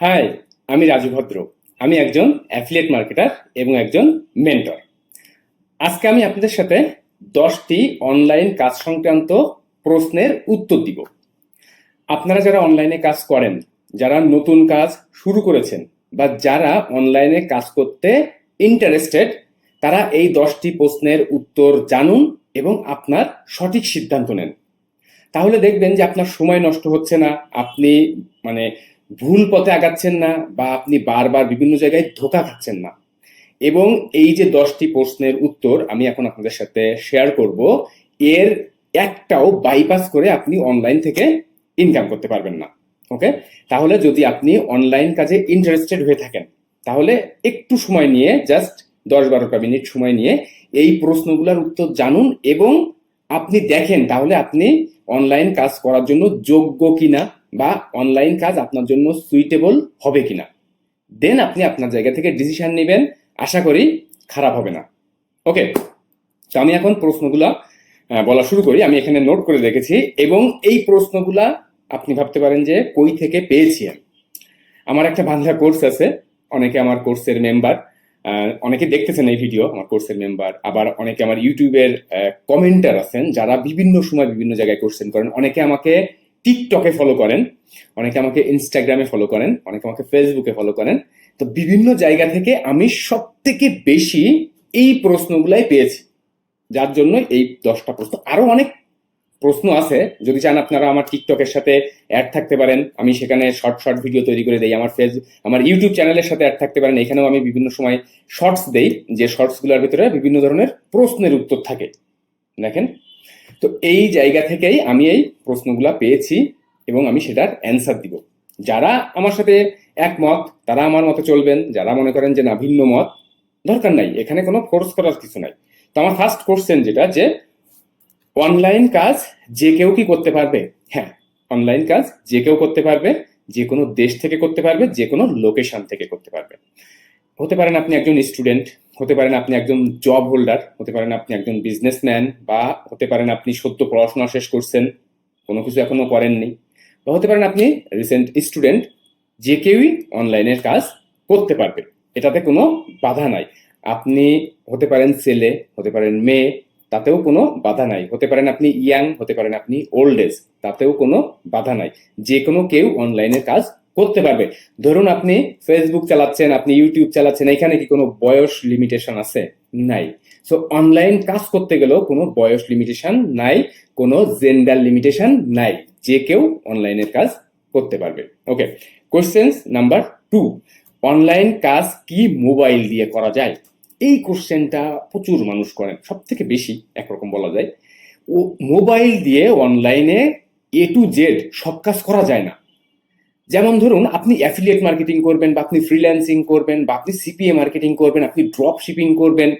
High আমি রাজু ভদ্র। আমি একজন অ্যাফিলিয়েট মার্কেটার এবং একজন মেন্টর আজকে আমি আপনাদের সাথে দশটি অনলাইন কাজ সংক্রান্ত প্রশ্নের উত্তর দিব। আপনারা যারা অনলাইনে কাজ করেন, যারা নতুন কাজ শুরু করেছেন বা যারা অনলাইনে কাজ করতে ইন্টারেস্টেড তারা এই দশটি প্রশ্নের উত্তর জানুন এবং আপনার সঠিক সিদ্ধান্ত নেন। তাহলে দেখবেন যে আপনার সময় নষ্ট হচ্ছে না, আপনি মানে ভুল পথে আগাচ্ছেন না বা আপনি বারবার বিভিন্ন জায়গায় ধোকা খাচ্ছেন না। এবং এই যে দশটি প্রশ্নের উত্তর আমি এখন আপনাদের সাথে শেয়ার করব, এর একটাও বাইপাস করে আপনি অনলাইন থেকে ইনকাম করতে পারবেন না। ওকে তাহলে যদি আপনি অনলাইন কাজে ইন্টারেস্টেড হয়ে থাকেন, তাহলে একটু সময় নিয়ে জাস্ট দশ বারোটা মিনিট সময় নিয়ে এই প্রশ্নগুলোর উত্তর জানুন এবং আপনি দেখেন তাহলে আপনি অনলাইন কাজ করার জন্য যোগ্য কিনা। বা অনলাইন কাজ আপনার জন্য সুইটেবল হবে কিনা। দেন আপনি আপনার জায়গা থেকে ডিসিশন নেবেন, আশা করি খারাপ হবে না। ওকে তো আমি এখন প্রশ্নগুলা বলা শুরু করি। আমি এখানে নোট করে রেখেছি এবং এই প্রশ্নগুলা আপনি ভাবতে পারেন যে কই থেকে পেয়েছি আমি। আমার একটা বাংলা কোর্স আছে, অনেকে আমার কোর্সের মেম্বার অনেকে দেখতেছেন এই ভিডিও আমার কোর্সের মেম্বার আবার অনেকে আমার ইউটিউবের কমেন্টার আছেন, যারা বিভিন্ন সময় বিভিন্ন জায়গায় কোর্সেন করেন। অনেকে আমাকে টিকটকে ফলো করেন, অনেকে আমাকে ইনস্টাগ্রামে ফলো করেন, অনেকে আমাকে ফেসবুকে ফলো করেন, তো বিভিন্ন জায়গা থেকে আমি সব থেকে বেশি এই প্রশ্নগুলাই পেয়েছি, যার জন্য এই দশটা প্রশ্ন, আরও অনেক প্রশ্ন আছে, যদি চান আপনারা আমার টিকটকের সাথে অ্যাড থাকতে পারেন, আমি সেখানে শর্ট শর্ট ভিডিও তৈরি করে দেই, আমার ফেস আমার ইউটিউব চ্যানেলের সাথে অ্যাড থাকতে পারেন, এখানেও আমি বিভিন্ন সময় শর্টস দেই, যে শর্টসগুলোর ভিতরে বিভিন্ন ধরনের প্রশ্নের উত্তর থাকে, দেখেন তো এই জায়গা থেকেই আমি এই প্রশ্নগুলা পেয়েছি এবং আমি সেটার অ্যান্সার দিব। যারা আমার সাথে একমত, তারা আমার মতো চলবেন। যারা মনে করেন যে না, ভিন্ন মত, দরকার নাই। এখানে কোনো ফোর্স করার কিছু নাই। তো আমার ফার্স্ট কোশ্চেন যেটা যে অনলাইন কাজ যে কেউ কি করতে পারবে? হ্যাঁ অনলাইন কাজ যে কেউ করতে পারবে, যে কোনো দেশ থেকে করতে পারবে, যে কোনো লোকেশন থেকে করতে পারবে। হতে পারেন আপনি একজন স্টুডেন্ট হতে পারেন আপনি একজন জব হোল্ডার হতে পারেন আপনি একজন বিজনেসম্যান বা হতে পারেন আপনি সদ্য পড়াশোনা শেষ করছেন, কোনো কিছু এখনও করেননি বা হতে পারেন আপনি রিসেন্ট স্টুডেন্ট যে কেউই অনলাইনের কাজ করতে পারবে। এটাতে কোনো বাধা নাই। আপনি হতে পারেন ছেলে, হতে পারেন মেয়ে, তাতেও কোনো বাধা নাই। হতে পারেন আপনি ইয়াং হতে পারেন আপনি ওল্ড এজ তাতেও কোনো বাধা নাই। যে কোনো কেউ অনলাইনে কাজ করতে পারবে। ধরুন আপনি ফেসবুক চালাচ্ছেন, আপনি ইউটিউব চালাচ্ছেন, এখানে কি কোনো বয়স লিমিটেশন আছে? নাই। সো অনলাইন কাজ করতে গেলেও কোনো বয়স লিমিটেশন নাই, কোনো জেন্ডার লিমিটেশন নাই। যে কেউ অনলাইনের কাজ করতে পারবে। Okay questions number two online কাজ কি মোবাইল দিয়ে করা যায়? এই কোশ্চেনটা প্রচুর মানুষ করেন সব থেকে বেশি একরকম বলা যায়। ও মোবাইল দিয়ে অনলাইনে এ টু জেড সব কাজ করা যায় না। যেমন ধরুন, আপনি অ্যাফিলিয়েট মার্কেটিং করবেন বা আপনি ফ্রিল্যান্সিং করবেন বা আপনি সিপিএ মার্কেটিং করবেন, আপনি ড্রপ শিপিং করবেন,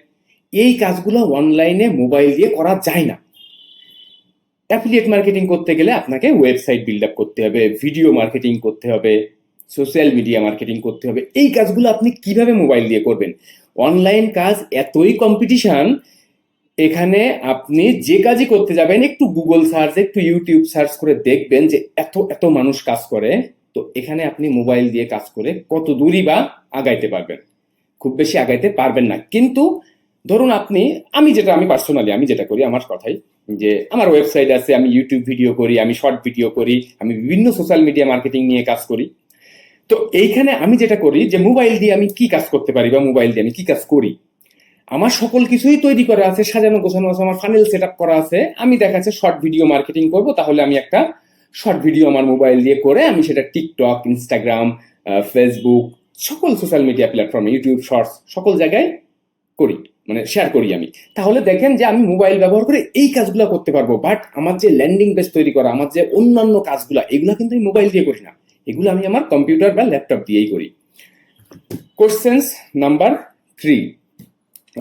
এই কাজগুলো অনলাইনে মোবাইল দিয়ে করা যায় না। অ্যাফিলিয়েট মার্কেটিং করতে গেলে আপনাকে ওয়েবসাইট বিল্ড আপ করতে হবে ভিডিও মার্কেটিং করতে হবে সোশ্যাল মিডিয়া মার্কেটিং করতে হবে। এই কাজগুলো আপনি কীভাবে মোবাইল দিয়ে করবেন? অনলাইন কাজ এতই কম্পিটিশন এখানে আপনি যে কাজই করতে যাবেন, একটু গুগল সার্চ একটু ইউটিউব সার্চ করে দেখবেন যে এত এত মানুষ কাজ করে। তো এখানে আপনি মোবাইল দিয়ে কাজ করে কত দূরই বা আগাইতে পারবেন। খুব বেশি আগাইতে পারবেন না। কিন্তু ধরুন আপনি, আমি যেটা, আমি পার্সোনালি আমি যেটা করি আমার কথাই যে আমার ওয়েবসাইট আছে, আমি ইউটিউব ভিডিও করি, আমি শর্ট ভিডিও করি, আমি বিভিন্ন সোশ্যাল মিডিয়া মার্কেটিং নিয়ে কাজ করি। তো এইখানে আমি যেটা করি যে মোবাইল দিয়ে আমি কি কাজ করতে পারি বা মোবাইল দিয়ে আমি কি কাজ করি? আমার সকল কিছুই তৈরি করা আছে, সাজানো গোছানো আছে, আমার ফানেল সেট করা আছে। আমি দেখা যাচ্ছে শর্ট ভিডিও মার্কেটিং করব, তাহলে আমি একটা শর্ট ভিডিও আমার মোবাইল দিয়ে করে আমি সেটা টিকটক ইনস্টাগ্রাম ফেসবুক সকল social media platform YouTube shorts সকল জায়গায় করি মানে শেয়ার করি আমি। তাহলে দেখেন যে আমি মোবাইল ব্যবহার করে এই কাজগুলো করতে পারব বাট আমার যে ল্যান্ডিং পেজ তৈরি করা, আমার যে অন্যান্য কাজগুলো, এগুলো কিন্তু আমি মোবাইল দিয়ে করি না। এগুলো আমি আমার কম্পিউটার বা ল্যাপটপ দিয়েই করি। কোশ্চেন্স নাম্বার থ্রি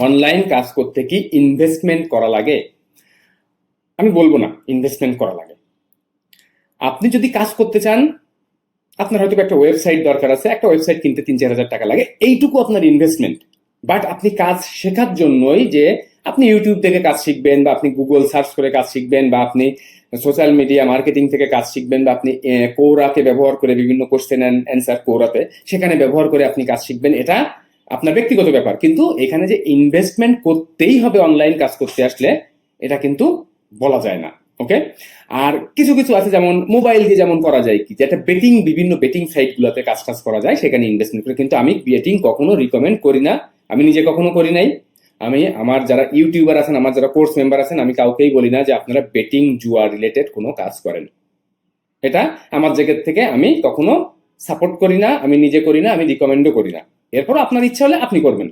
অনলাইন কাজ করতে কি ইনভেস্টমেন্ট করা লাগে? আমি বলব না ইনভেস্টমেন্ট করা লাগে। আপনি যদি কাজ করতে চান, আপনার হয়তো একটা ওয়েবসাইট দরকার আছে, একটা ওয়েবসাইট কিনতে তিন চার হাজার টাকা লাগে, এইটুকু আপনার ইনভেস্টমেন্ট বাট আপনি কাজ শেখার জন্যই যে আপনি ইউটিউব থেকে কাজ শিখবেন বা আপনি গুগল সার্চ করে কাজ শিখবেন বা আপনি সোশ্যাল মিডিয়া মার্কেটিং থেকে কাজ শিখবেন বা আপনি কোরাকে ব্যবহার করে বিভিন্ন কোশ্চেন অ্যান্ড অ্যান্সার কোরাতে সেখানে ব্যবহার করে আপনি কাজ শিখবেন। এটা আপনার ব্যক্তিগত ব্যাপার। কিন্তু এখানে যে ইনভেস্টমেন্ট করতেই হবে অনলাইন কাজ করতে আসলে, এটা কিন্তু বলা যায় না। ওকে আর কিছু কিছু আছে যেমন মোবাইল দিয়ে যেমন করা যায় কি যেটা বেটিং বিভিন্ন বেটিং সাইট গুলোতে কাজ টাজ করা যায়, সেখানে ইনভেস্টমেন্ট করে। কিন্তু আমি বেটিং কখনো রিকমেন্ড করি না। আমি নিজে কখনো করি নাই। আমি আমার যারা ইউটিউবার আছেন, আমার যারা কোর্স মেম্বার আছেন, আমি কাউকেই বলি না যে আপনারা বেটিং জুয়া রিলেটেড কোনো কাজ করেন। এটা আমার জায়গা থেকে আমি কখনো সাপোর্ট করি না, আমি নিজে করি না, আমি রিকমেন্ডও করি না। এরপর আপনার ইচ্ছা হলে আপনি করবেন।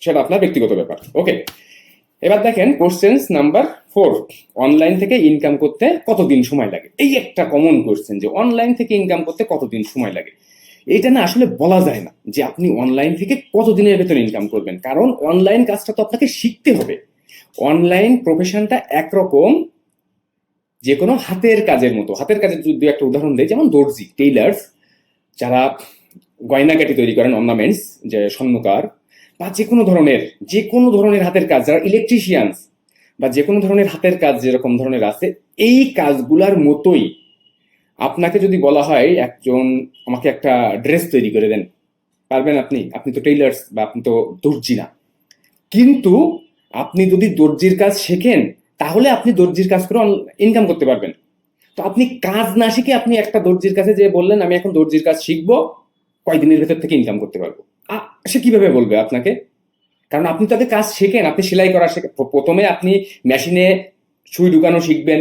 সেটা আপনার ব্যক্তিগত ব্যাপার। ওকে এবার দেখেন কোশ্চেন্স নাম্বার ফোর অনলাইন থেকে ইনকাম করতে কতদিন সময় লাগে? এই একটা কমন কোশ্চেন যে অনলাইন থেকে ইনকাম করতে কতদিন সময় লাগে? এটা না আসলে বলা যায় না যে আপনি অনলাইন থেকে কতদিনের ভেতরে ইনকাম করবেন। কারণ অনলাইন কাজটা তো আপনাকে শিখতে হবে। অনলাইন প্রফেশনটা একরকম যে কোনো হাতের কাজের মতো। হাতের কাজের যদি একটা উদাহরণ দেয় যেমন দর্জি টেইলার্স যারা গয়নাকাটি তৈরি করেন অর্নামেন্টস যে স্বর্ণকার, বা যে কোনো ধরনের, যে কোনো ধরনের হাতের কাজ, যারা ইলেকট্রিশিয়ানস বা যে কোনো ধরনের হাতের কাজ যেরকম ধরনের আছে, এই কাজগুলার মতোই আপনাকে যদি বলা হয় একজন আমাকে একটা ড্রেস তৈরি করে দেন, পারবেন আপনি? আপনি তো টেইলার্স বা আপনি তো দর্জি না। কিন্তু আপনি যদি দর্জির কাজ শেখেন, তাহলে আপনি দর্জির কাজ করে ইনকাম করতে পারবেন। তো আপনি কাজ না শিখে আপনি একটা দর্জির কাছে যে বললেন, আমি এখন দর্জির কাজ শিখব, কয়দিনের ভেতর থেকে ইনকাম করতে পারব? সে কীভাবে বলবে আপনাকে? কারণ আপনি তাদের কাজ শেখেন, আপনি সেলাই করা শেখেন প্রথমে আপনি মেশিনে সুই ঢুকানো শিখবেন,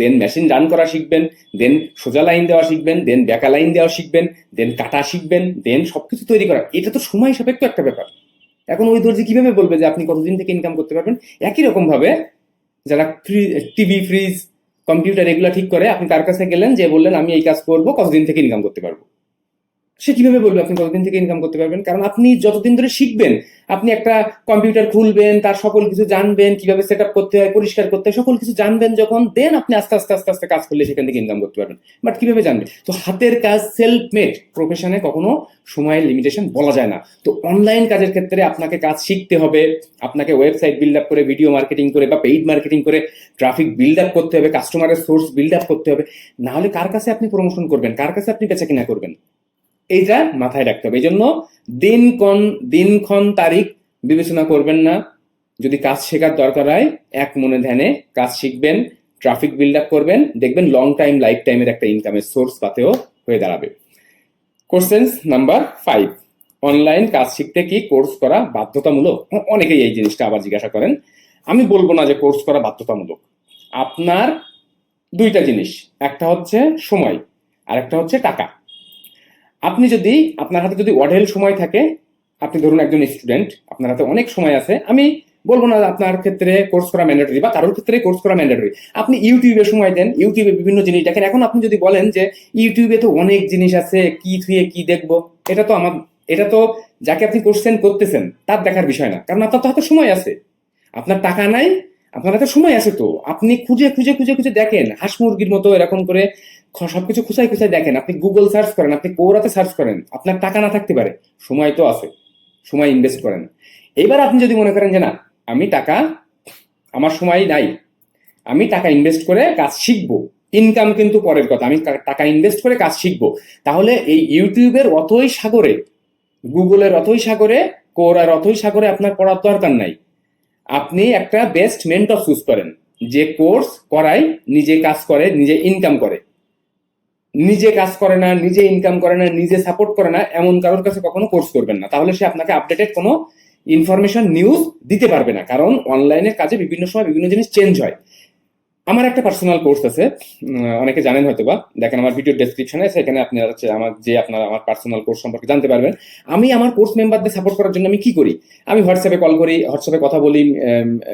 দেন মেশিন রান করা শিখবেন, দেন সোজা লাইন দেওয়া শিখবেন, দেন বেকা লাইন দেওয়া শিখবেন, দেন কাটা শিখবেন, দেন সবকিছু তৈরি করা। এটা তো সময় সাপেক্ষ একটা ব্যাপার। এখন ওই দর্জি কীভাবে বলবে যে আপনি কতদিন থেকে ইনকাম করতে পারবেন? একই রকমভাবে যারা টিভি, ফ্রিজ, কম্পিউটার এগুলো ঠিক করে, আপনি তার কাছে গেলেন যে বললেন, আমি এই কাজ করব, কতদিন থেকে ইনকাম করতে পারব? সে কীভাবে বলবে আপনি কতদিন থেকে ইনকাম করতে পারবেন? কারণ আপনি যতদিন ধরে শিখবেন, আপনি একটা কম্পিউটার খুলবেন, তার সকল কিছু জানবেন, কীভাবে সেট আপ করতে হয়, পরিষ্কার করতে হয়, সকল কিছু জানবেন যখন দেন আপনি আস্তে আস্তে আস্তে আস্তে কাজ করলে সেখান থেকে ইনকাম করতে পারবেন। বাট কীভাবে জানবেন? তো হাতের কাজ সেলফ মেড প্রফেশনে কখনো সময়ের লিমিটেশন বলা যায় না। তো অনলাইন কাজের ক্ষেত্রে আপনাকে কাজ শিখতে হবে, আপনাকে ওয়েবসাইট বিল্ড আপ করে ভিডিও মার্কেটিং করে বা পেইড মার্কেটিং করে ট্রাফিক বিল্ড আপ করতে হবে কাস্টমারের সোর্স বিল্ড আপ করতে হবে। না হলে কার কাছে আপনি প্রমোশন করবেন? কার কাছে আপনি বেচা কিনা করবেন? এইটা মাথায় রাখতে হবে। এই জন্য দিনক্ষণ দিনক্ষণ তারিখ বিবেচনা করবেন না। যদি কাজ শেখার দরকার হয়, এক মনে ধ্যানে কাজ শিখবেন ট্রাফিক বিল্ড আপ করবেন, দেখবেন লং টাইম লাইফ টাইমের একটা ইনকামের সোর্স পাতেও হয়ে দাঁড়াবে। কোশ্চেন্স নাম্বার ফাইভ অনলাইন কাজ শিখতে কি কোর্স করা বাধ্যতামূলক? অনেকেই এই জিনিসটা আবার জিজ্ঞাসা করেন। আমি বলব না যে কোর্স করা বাধ্যতামূলক। আপনার দুইটা জিনিস, একটা হচ্ছে সময় আর একটা হচ্ছে টাকা। আপনি যদি, আপনার হাতে যদি অঢেল সময় থাকে, আপনি ধরুন একজন স্টুডেন্ট আপনার হাতে অনেক সময় আছে, আমি বলব না আপনার ক্ষেত্রে কোর্স করা ম্যান্ডেটরি বা কারোর ক্ষেত্রে কোর্স করা ম্যান্ডেটরি আপনি ইউটিউবে সময় দেন ইউটিউবে বিভিন্ন জিনিস দেখেন। এখন আপনি যদি বলেন যে ইউটিউবে তো অনেক জিনিস আছে, কি থুয়ে কি দেখব, এটা তো আমার, এটা তো যাকে আপনি কোশ্চেন করতেছেন, তার দেখার বিষয় না। কারণ আপনার তো হাতে সময় আছে। আপনার টাকা নাই আপনার হাতে সময় আছে তো। আপনি খুঁজে খুঁজে খুঁজে খুঁজে দেখেন। হাঁস মুরগির মতো এরকম করে সবকিছু খুঁচাই খুঁচাই দেখেন। আপনি গুগল সার্চ করেন, আপনি কৌরাতে সার্চ করেন, আপনার টাকা না থাকতে পারে। সময় তো আছে। সময় ইনভেস্ট করেন। এবার আপনি যদি মনে করেন যে, না, আমি টাকা, আমার সময় নাই। আমি টাকা ইনভেস্ট করে কাজ শিখব। ইনকাম কিন্তু পরের কথা। আমি টাকা ইনভেস্ট করে কাজ শিখব। তাহলে এই ইউটিউবের অথই সাগরে গুগলের অথই সাগরে কোরার অথই সাগরে আপনার পড়ার দরকার নাই। আপনি একটা বেস্ট মেন্টর চুজ করেন। যে কোর্স করায় নিজে কাজ করে, নিজে ইনকাম করে। নিজে কাজ করে না, নিজে ইনকাম করে না, নিজে সাপোর্ট করে না, এমন কারোর কাছে কখনো কোর্স করবেন না। তাহলে সে আপনাকে আপডেটেড কোনো ইনফরমেশন নিউজ দিতে পারবে না। কারণ অনলাইনের কাজে বিভিন্ন সময় বিভিন্ন জিনিস চেঞ্জ হয়। আমার একটা পার্সোনাল কোর্স আছে। অনেকে জানেন হয়তো বা দেখেন আমার ভিডিও ডেসক্রিপশনে সেখানে আপনি হচ্ছে আমার যে আপনার আমার পার্সোনাল কোর্স সম্পর্কে জানতে পারবেন। আমি আমার কোর্স মেম্বারদের সাপোর্ট করার জন্য আমি কি করি? আমি হোয়াটসঅ্যাপে কল করি হোয়াটসঅ্যাপে কথা বলি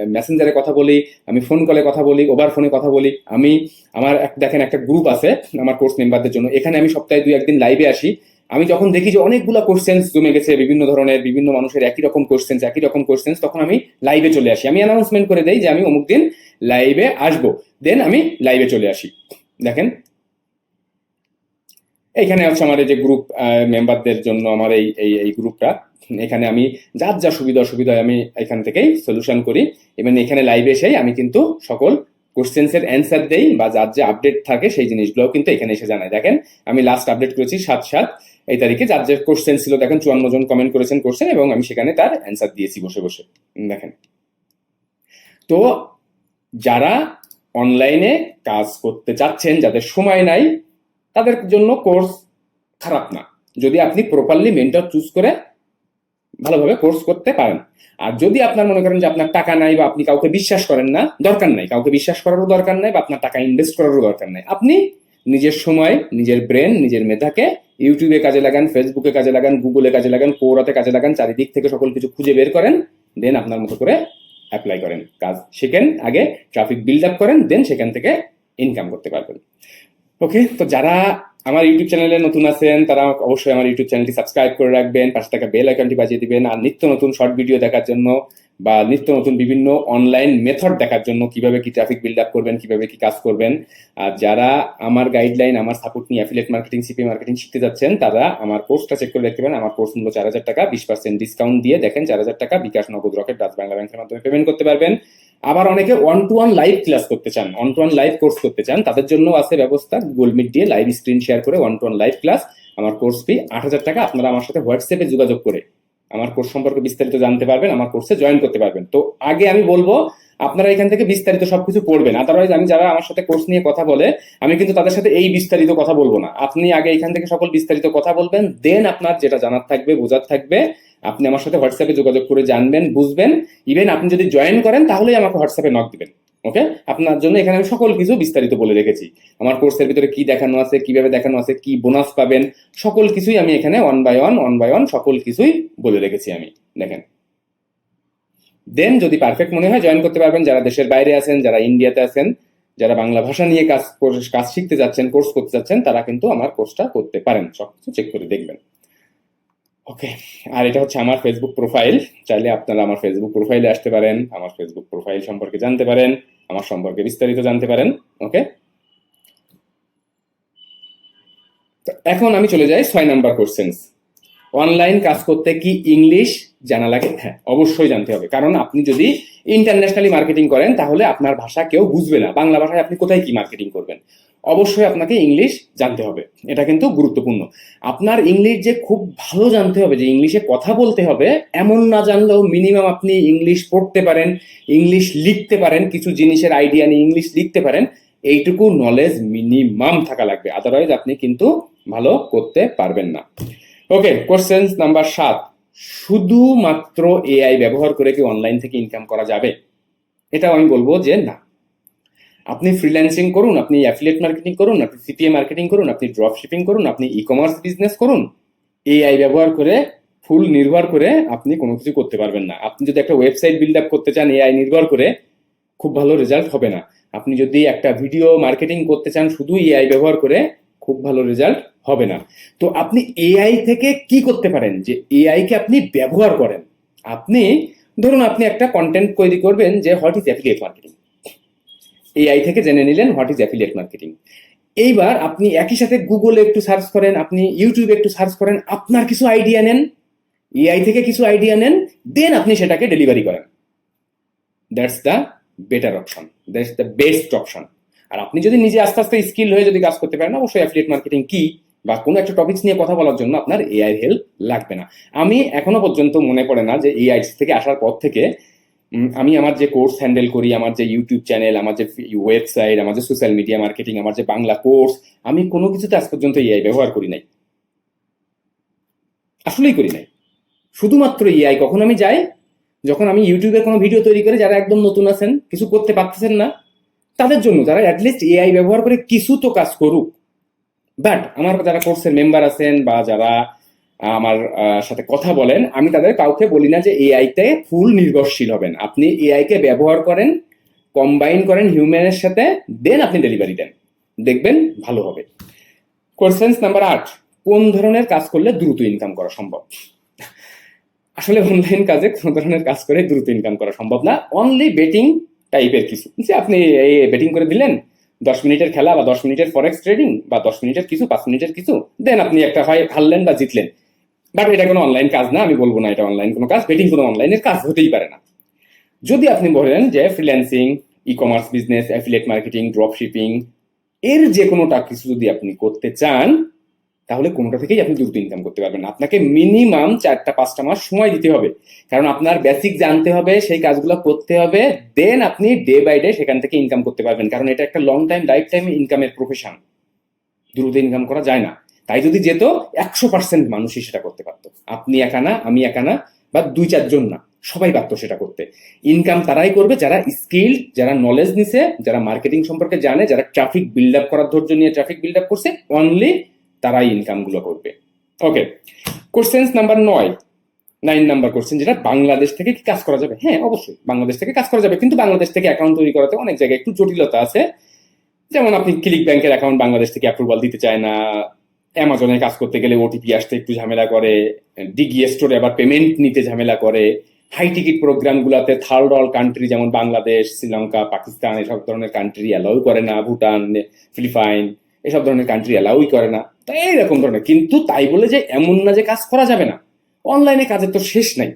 মেসেঞ্জারে কথা বলি, আমি ফোন কলে কথা বলি ওভার ফোনে কথা বলি। আমি আমার এক- দেখেন একটা গ্রুপ আছে আমার কোর্স মেম্বারদের জন্য। এখানে আমি সপ্তাহে দুই, একদিন লাইভে আসি। আমি যখন দেখি যে অনেকগুলো কোশ্চেন্স জমে গেছে, বিভিন্ন ধরনের, বিভিন্ন মানুষের একই রকম কোশ্চেন্স একই রকম কোশ্চেন্স তখন আমি লাইভে চলে আসি। আমি অ্যানাউন্সমেন্ট করে দেই যে আমি অমুক দিন লাইভে আসব। দেন আমি লাইভে চলে আসি। দেখেন। এখানে হচ্ছে আমার এই যে গ্রুপ মেম্বারদের জন্য আমার এই এই এই গ্রুপটা এখানে আমি যার যা সুবিধা অসুবিধা আমি এখান থেকেই সলিউশন করি। এবং এখানে লাইভে এসেই আমি কিন্তু সকল কোশ্চেন্সের অ্যান্সার দেই বা যার যে আপডেট থাকে সেই জিনিসগুলোও কিন্তু এখানে এসে জানাই। দেখেন, আমি লাস্ট আপডেট করেছি সাত সাত। এই তারিখে যার যে কোশ্চেন ছিল, দেখেন, চুয়ান্ন জন কমেন্ট করেছেন কোশ্চেন এবং আমি সেখানে তার অ্যান্সার দিয়েছি বসে বসে। দেখেন। তো যারা অনলাইনে কাজ করতে চাচ্ছেন, যাদের সময় নাই, তাদের জন্য কোর্স খারাপ না। যদি আপনি প্রপারলি মেন্টর চুজ করে ভালোভাবে কোর্স করতে পারেন। আর যদি আপনার মনে করেন যে আপনার টাকা নাই বা আপনি কাউকে বিশ্বাস করেন না, দরকার নাই। কাউকে বিশ্বাস করারও দরকার নাই বা আপনার টাকা ইনভেস্ট করারও দরকার নাই। আপনি নিজের সময়, নিজের ব্রেন নিজের মেধাকে ইউটিউবে কাজে লাগান ফেসবুকে কাজে লাগান গুগলে কাজে লাগান কোরাতে কাজে লাগান, চারিদিক থেকে সকল কিছু খুঁজে বের করেন দেন আপনার মতো করে অ্যাপ্লাই করেন। কাজ শেখেন, আগে ট্রাফিক বিল্ড আপ করেন দেন সেখান থেকে ইনকাম করতে পারবেন। ওকে তো যারা আমার ইউটিউব চ্যানেলে নতুন আছেন, তারা অবশ্যই আমার ইউটিউব চ্যানেলটি সাবস্ক্রাইব করে রাখবেন, পাশে থাকা বেল আইকনটি বাজিয়ে দিবেন, আর নিত্য নতুন শর্ট ভিডিও দেখার জন্য বা নিত্য নতুন বিভিন্ন অনলাইন মেথড দেখার জন্য কীভাবে কি ট্রাফিক বিল্ড আপ করবেন, কীভাবে কি কাজ করবেন। আর যারা আমার গাইডলাইন আমার সাপোর্ট নিয়ে অ্যাফিলেট মার্কেটিং সিপি মার্কেটিং শিখতে যাচ্ছেন, তারা আমার কোর্সটা চেক করে দেখতে পারেন। আমার কোর্স মূল্য চার হাজার টাকা, বিশ পার্সেন্ট ডিসকাউন্ট দিয়ে দেখেন চার হাজার টাকা বিকাশ নগদ রকেট ডাচ বাংলা ব্যাংকের মাধ্যমে পেমেন্ট করতে পারবেন। আবার অনেকে one to one live class করতে চান one to one live course করতে চান, তাদের জন্য আছে ব্যবস্থা গুগল মিট দিয়ে লাইভ স্ক্রিন শেয়ার করে one to one live class আমার কোর্স ফি আট হাজার টাকা, আপনারা আমার সাথে হোয়াটসঅ্যাপে যোগাযোগ করে আমার কোর্স সম্পর্কে বিস্তারিত জানতে পারবেন, আমার কোর্সে জয়েন করতে পারবেন। তো আগে আমি বলব, আপনারা এখান থেকে বিস্তারিত সবকিছু পড়বেন আদারওয়াইজ আমি যারা আমার সাথে কোর্স নিয়ে কথা বলে, আমি কিন্তু তাদের সাথে এই বিস্তারিত কথা বলব না। আপনি আগে এখান থেকে সকল বিস্তারিত কথা বলবেন দেন আপনার যেটা জানার থাকবে, বোঝার থাকবে, আপনি আমার সাথে হোয়াটসঅ্যাপে যোগাযোগ করে জানবেন, বুঝবেন। ইভেন আপনি যদি জয়েন করেন, তাহলেই আমাকে হোয়াটসঅ্যাপে নক দিবেন। ওকে আপনার জন্য এখানে আমি সকল কিছু বিস্তারিত বলে রেখেছি। আমার কোর্সের ভিতরে কি দেখানো আছে, কীভাবে দেখানো আছে, কি বোনাস পাবেন, সকল কিছুই আমি এখানে one by one one by one সকল কিছুই বলে রেখেছি আমি। দেখেন। দেন যদি পারফেক্ট মনে হয় জয়েন করতে পারবেন যারা দেশের বাইরে আছেন, যারা ইন্ডিয়াতে আছেন, যারা বাংলা ভাষা নিয়ে কাজ কাজ শিখতে যাচ্ছেন কোর্স করতে যাচ্ছেন, তারা কিন্তু আমার কোর্সটা করতে পারেন। সবকিছু চেক করে দেখবেন। ওকে আর এটা হচ্ছে আমার ফেসবুক প্রোফাইল চাইলে আপনারা আমার ফেসবুক প্রোফাইলে আসতে পারেন, আমার ফেসবুক প্রোফাইল সম্পর্কে জানতে পারেন। আমার সম্পর্কে বিস্তারিত জানতে পারেন, ওকে? এখন আমি চলে যাই ছয় নাম্বার কোশ্চেন্স অনলাইন কাজ করতে কি ইংলিশ জানা লাগে হ্যাঁ অবশ্যই জানতে হবে। কারণ আপনি যদি ইন্টারন্যাশনালি মার্কেটিং করেন, তাহলে আপনার ভাষা কেউ বুঝবে না। বাংলা ভাষায় আপনি কোথায় কি মার্কেটিং করবেন? অবশ্যই আপনাকে ইংলিশ জানতে হবে। এটা কিন্তু গুরুত্বপূর্ণ। আপনার ইংলিশ যে খুব ভালো জানতে হবে, যে ইংলিশে কথা বলতে হবে, এমন না জানলেও মিনিমাম আপনি ইংলিশ পড়তে পারেন ইংলিশ লিখতে পারেন, কিছু জিনিসের আইডিয়া নিয়ে ইংলিশ লিখতে পারেন, এইটুকু নলেজ মিনিমাম থাকা লাগবে। আদারওয়াইজ আপনি কিন্তু ভালো করতে পারবেন না। ওকে কোশ্চেন নাম্বার সাত। শুধুমাত্র এআই ব্যবহার করে কি অনলাইন থেকে ইনকাম করা যাবে? এটাও আমি বলব যে না। আপনি ফ্রিল্যান্সিং করুন, আপনি অ্যাফিলিয়েট মার্কেটিং করুন, আপনি সিপিএ মার্কেটিং করুন, আপনি ড্রপ শিপিং করুন, আপনি ই কমার্স বিজনেস করুন এআই ব্যবহার করে ফুল নির্ভর করে আপনি কোনো কিছু করতে পারবেন না। আপনি যদি একটা ওয়েবসাইট বিল্ড আপ করতে চান এআই নির্ভর করে, খুব ভালো রেজাল্ট হবে না। আপনি যদি একটা ভিডিও মার্কেটিং করতে চান, শুধু এআই ব্যবহার করে, খুব ভালো রেজাল্ট হবে না। তো আপনি এআই থেকে কি করতে পারেন? যে এআই কে আপনি ব্যবহার করেন। আপনি, ধরুন আপনি একটা কন্টেন্ট তৈরি করবেন যে what is affiliate marketing AI থেকে জেনে নিলেন হোয়াট ইজ অ্যাফিলিয়েট মার্কেটিং এইবার আপনি একই সাথে গুগলে একটু সার্চ করেন, আপনি ইউটিউবে একটু সার্চ করেন, আপনার কিছু আইডিয়া নেন। এআই থেকে কিছু আইডিয়া নেন দেন আপনি সেটাকে ডেলিভারি করেন। That's the better option that's the best option আর আপনি যদি নিজে আস্তে আস্তে স্কিল হয়ে যদি কাজ করতে পারেন, অবশ্যই অ্যাফিলিয়েট মার্কেটিং কি? বা কোনো একটা টপিকস নিয়ে কথা বলার জন্য আপনার এআই হেল্প লাগবে না। আমি এখনও পর্যন্ত মনে পড়ে না যে এআই থেকে আসার পর থেকে আমি আমার যে কোর্স হ্যান্ডেল করি, আমার যে ইউটিউব চ্যানেল আমার যে ওয়েবসাইট আমার যে সোশ্যাল মিডিয়া মার্কেটিং আমার যে বাংলা কোর্স আমি কোনো কিছুতে আজ পর্যন্ত এআই ব্যবহার করি নাই। আসলেই করি নাই। শুধুমাত্র এআই কখন আমি যাই? যখন আমি ইউটিউবে কোনো ভিডিও তৈরি করে, যারা একদম নতুন আছেন, কিছু করতে পারতেছেন না, তাদের জন্য, যারা অ্যাটলিস্ট এআই ব্যবহার করে কিছু তো কাজ করুক বাট আমার যারা কোর্সের মেম্বার আছেন বা যারা আমার সাথে কথা বলেন, আমি তাদের কাউকে বলি না যে এআই তে ফুল নির্ভরশীল হবেন। আপনি এআই কে ব্যবহার করেন কম্বাইন করেন হিউম্যানের সাথে দেন আপনি ডেলিভারি দেন। দেখবেন ভালো হবে। কোশ্চেন্স নাম্বার আট, কোন ধরনের কাজ করলে দ্রুত ইনকাম করা সম্ভব? আসলে অনলাইন কাজে কোন ধরনের কাজ করে দ্রুত ইনকাম করা সম্ভব না। অনলি বেটিং টাইপের কিছু। যে আপনি বেটিং করে দিলেন দশ মিনিটের খেলা বা দশ মিনিটের ফরেক্স ট্রেডিং বা দশ মিনিটের কিছু, পাঁচ মিনিটের কিছু দেন আপনি একটা হয় হারলেন বা জিতলেন। বাট এটা কোনো অনলাইন কাজ না, আমি বলব না এটা অনলাইন কোনো কাজ বেটিং কোনো অনলাইনের কাজ হতেই পারে না। যদি আপনি বলেন যে freelancing e commerce business affiliate marketing drop shipping এর যে কোনোটা কিছু যদি আপনি করতে চান তাহলে কোনোটা থেকেই আপনি দ্রুত ইনকাম করতে পারবেন না। আপনাকে মিনিমাম চারটা, পাঁচটা মাস সময় দিতে হবে। কারণ আপনার বেসিক জানতে হবে, সেই কাজগুলো করতে হবে দেন আপনি ডে বাই ডে সেখান থেকে ইনকাম করতে পারবেন। কারণ এটা একটা লং টাইম লাইফ টাইম ইনকামের প্রফেশন দ্রুত ইনকাম করা যায় না। তাই যদি যেত, একশো পার্সেন্ট মানুষই সেটা করতে পারতো। আপনি একা না, আমি একা না, বা দুই, চারজন না, সবাই পারতো সেটা করতে। ইনকাম তারাই করবে যারা স্কিল যারা নলেজ নিছে, যারা মার্কেটিং সম্পর্কে জানে, যারা ট্রাফিক বিল্ড আপ করার ধৈর্য নিয়ে ট্রাফিক বিল্ড আপ করছে অনলি তারাই ইনকামগুলো করবে। ওকে কোশ্চেন্স নাম্বার নয়। নাইন নাম্বার কোশ্চেন যেটা বাংলাদেশ থেকে কি কাজ করা যাবে? হ্যাঁ অবশ্যই, বাংলাদেশ থেকে কাজ করা যাবে। কিন্তু বাংলাদেশ থেকে অ্যাকাউন্ট তৈরি করাতে অনেক জায়গায় একটু জটিলতা আছে। যেমন আপনি ক্লিক ব্যাংকের অ্যাকাউন্ট বাংলাদেশ থেকে অ্যাপ্রুভাল দিতে চায় না। অ্যামাজনে কাজ করতে গেলে ওটিপি আসতে একটু ঝামেলা করে। ডিগি স্টোরে আবার পেমেন্ট নিতে ঝামেলা করে। হাই টিকিট প্রোগ্রামগুলোতে থার্ড ওয়ার্ল্ড কান্ট্রি যেমন বাংলাদেশ, শ্রীলঙ্কা, পাকিস্তান, এসব ধরনের কান্ট্রি অ্যালাউ করে না। ভুটান ফিলিপাইন এসব ধরনের কান্ট্রি অ্যালাউই করে না। তাই এইরকম ধরনের। কিন্তু তাই বলে যে এমন না যে কাজ করা যাবে না। অনলাইনে কাজের তো শেষ নাই।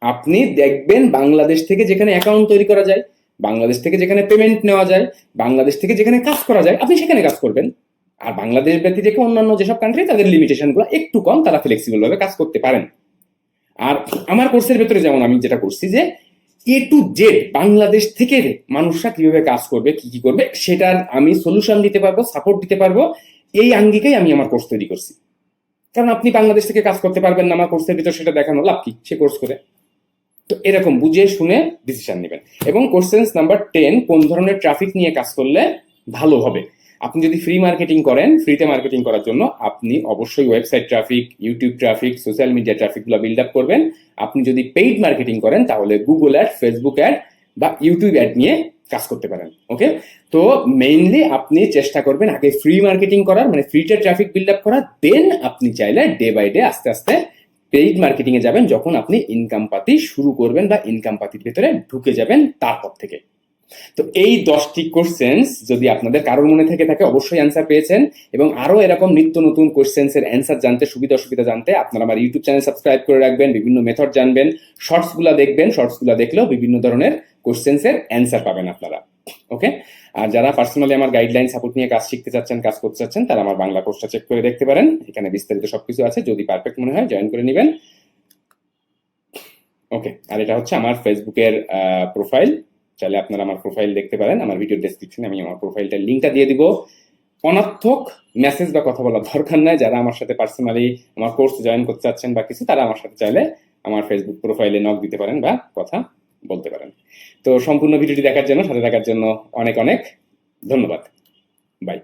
আপনি দেখবেন বাংলাদেশ থেকে যেখানে অ্যাকাউন্ট তৈরি করা যায়, বাংলাদেশ থেকে যেখানে পেমেন্ট নেওয়া যায়, বাংলাদেশ থেকে যেখানে কাজ করা যায়, আপনি সেখানে কাজ করবেন। আর বাংলাদেশ ব্যতীত রেখে অন্যান্য যেসব কান্ট্রি তাদের লিমিটেশনগুলো একটু কম, তারা ফ্লেক্সিবল ভাবে কাজ করতে পারেন। আর আমার কোর্সের ভেতরে যেমন আমি যেটা করছি যে এ টু জেড বাংলাদেশ থেকে মানুষরা কীভাবে কাজ করবে, কি কি করবে, সেটার আমি সলিউশন দিতে পারব সাপোর্ট দিতে পারব। এই আঙ্গিকেই আমি আমার কোর্স তৈরি করছি। কারণ আপনি বাংলাদেশ থেকে কাজ করতে পারবেন না, আমার কোর্সের ভিতর সেটা দেখানো লাভ কি? সে কোর্স করে। তো এরকম বুঝে শুনে ডিসিশন নেবেন। এবং কোশ্চেন্স নাম্বার টেন কোন ধরনের ট্রাফিক নিয়ে কাজ করলে ভালো হবে? আপনি যদি ফ্রি মার্কেটিং করেন ফ্রিতে মার্কেটিং করার জন্য আপনি অবশ্যই website traffic YouTube traffic social media ট্রাফিকগুলো build up করবেন। আপনি যদি পেইড মার্কেটিং করেন, তাহলে গুগল অ্যাড ফেসবুক অ্যাড বা ইউটিউব অ্যাড নিয়ে কাজ করতে পারেন ওকে তো মেইনলি আপনি চেষ্টা করবেন আগে ফ্রি মার্কেটিং করার মানে ফ্রিতে ট্রাফিক বিল্ড আপ করার দেন আপনি চাইলে ডে বাই ডে আস্তে আস্তে পেইড মার্কেটিং এ যাবেন, যখন আপনি ইনকাম পাতি শুরু করবেন বা ইনকাম পাতির ভেতরে ঢুকে যাবেন তারপর থেকে। তো এই দশটি কোশ্চেন্স যদি আপনাদের কারোর মনে থেকে থাকে, অবশ্যই অ্যান্সার পেয়েছেন এবং আরও এরকম নিত্য নতুন কোশ্চেন্স এর অ্যান্সার জানতে, সুবিধা অসুবিধা জানতে, আপনারা আমার ইউটিউব চ্যানেল সাবস্ক্রাইব করে রাখবেন, বিভিন্ন মেথড জানবেন শর্টসগুলা দেখবেন শর্টসগুলা দেখলেও বিভিন্ন ধরনের কোশ্চেন্স এর অ্যান্সার পাবেন আপনারা ওকে আর যারা পার্সোনালি আমার গাইডলাইন সাপোর্ট নিয়ে কাজ শিখতে চাচ্ছেন, কাজ করতে চাচ্ছেন, তারা আমার বাংলা কোর্সটা চেক করে দেখতে পারেন, এখানে বিস্তারিত সবকিছু আছে, যদি পারফেক্ট মনে হয় জয়েন করে নেবেন ওকে আর এটা হচ্ছে আমার ফেসবুকের প্রোফাইল চাইলে আপনারা আমার প্রোফাইল দেখতে পারেন, আমার ভিডিও ডেসক্রিপশনে আমি আমার প্রোফাইলটার লিঙ্কটা দিয়ে দিব। অনার্থক মেসেজ বা কথা বলার দরকার নাই, যারা আমার সাথে পার্সোনালি আমার কোর্স জয়েন করতে চাচ্ছেন বা কিছু, তারা আমার সাথে চাইলে আমার ফেসবুক প্রোফাইলে নক দিতে পারেন বা কথা বলতে পারেন। তো সম্পূর্ণ ভিডিওটি দেখার জন্য, সাথে দেখার জন্য অনেক অনেক ধন্যবাদ। বাই